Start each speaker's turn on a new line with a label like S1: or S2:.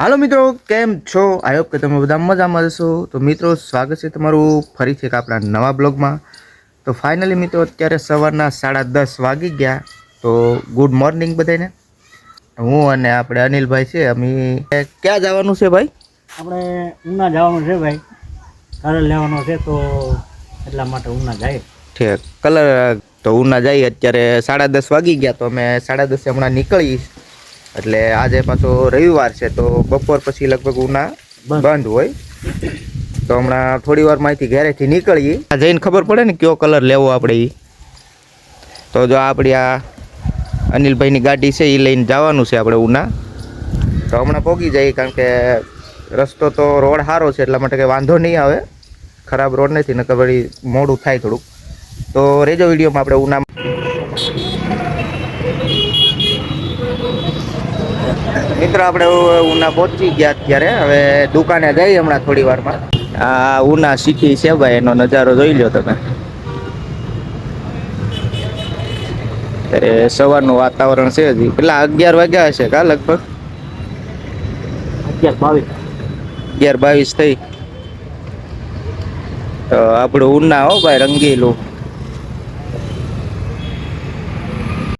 S1: હાલો મિત્રો કેમ છો? આઈ હોપ કે તમે બધા મજામાં હશો. તો મિત્રો સ્વાગત છે તમારું ફરીથી એક આપણા નવા બ્લોગમાં. તો ફાઇનલી મિત્રો અત્યારે સવારના સાડા દસ વાગી ગયા. તો ગુડ મોર્નિંગ બધાને. હું અને આપણે અનિલભાઈ છે અમે ક્યાં જવાનું છે ભાઈ?
S2: આપણે ઉના જવાનું છે ભાઈ. કલર લેવાનો છે તો એટલા માટે ઉના જાય.
S1: ઠીક કલર તો ઉના જઈએ અત્યારે સાડા દસ વાગી ગયા તો અમે સાડા દસે હમણાં નીકળી એટલે આજે પાછો રવિવાર છે તો બપોર પછી લગભગ ઉના
S2: બંધ.
S1: હોય. તો હમણાં થોડી વાર માહિતી ઘરેથી નીકળીએ. જઈને ખબર પડે ને કયો કલર લેવો આપણે તો જો આપણી આ અનિલભાઈની ગાડી છે એ લઈને જવાનું છે આપણે ઉના. તો હમણાં પોગી જઈએ કારણ કે રસ્તો તો રોડ સારો છે એટલા માટે કંઈ વાંધો નહીં આવે. ખરાબ રોડ નથી નકર વળી મોડું થાય થોડુંક. તો રેજો વિડીયોમાં આપણે ઉના મિત્રો આપણે ઉના પહોંચી ગયા અત્યારે. હવે દુકાને જઈએ હમણાં થોડી વારમાં. આ ઉના સિટી છે ભાઈ એનો નજારો જોઈ લો તમે. અત્યારે સવારનું વાતાવરણ છે હજી. પેલા અગિયાર વાગ્યા હશે કા લગભગ?
S2: અગિયાર બાવીસ.
S1: અગિયાર બાવીસ થઈ. તો આપણું ઉના હો ભાઈ રંગીલું.